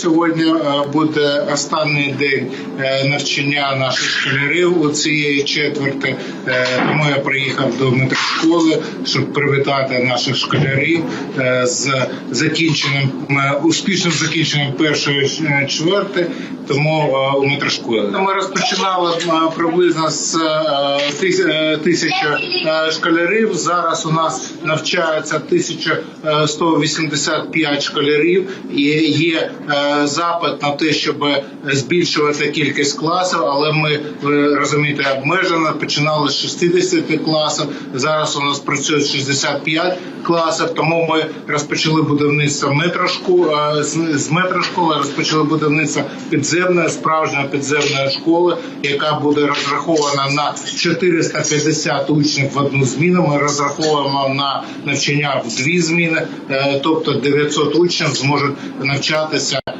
Сьогодні е, буде останній день е, навчання наших школярів у цієї четверти. Е, Тому я приїхав до метрошколи, щоб привітати наших школярів з закінченням успішним закінченням першої чверти. Тому у метрошколі ми розпочинали приблизно з тис- тисячі школярів. Зараз у нас навчається 1185 школярів. І є запит на те, щоб збільшувати кількість класів, але ми розумієте обмежено. Починали з 60 класів. Зараз у нас працює 65 класів. Тому ми розпочали будівництво метрошку е, з, з метрошколи. Розпочали будівництво підземної справжньої підземної школи, яка буде розрахована на 450 учнів в одну зміну. Ми розраховуємо на навчання в дві зміни, е, тобто 900 учнів зможуть навчатися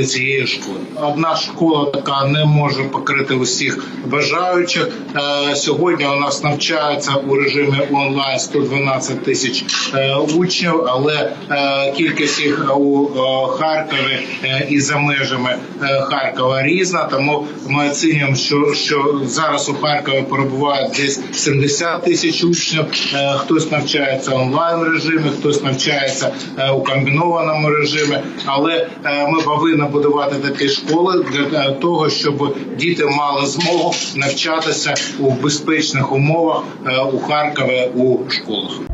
у цієї школи. Одна школа така не може покрити усіх бажаючих. Е, Сьогодні у нас навчається у режимі онлайн 112 тисяч е, учнів, але е, кількість їх у Харкові і за межами Харкова різна. Тому ми оцінюємо, що, що зараз у Харкові перебуває десь 70 тисяч учнів. Хтось навчається онлайн режимі, хтось навчається у комбінованому режимі. Але ми повинні будувати такі школи для того, щоб діти мали змогу навчатися у безпечних умовах е, у Харкові у школах.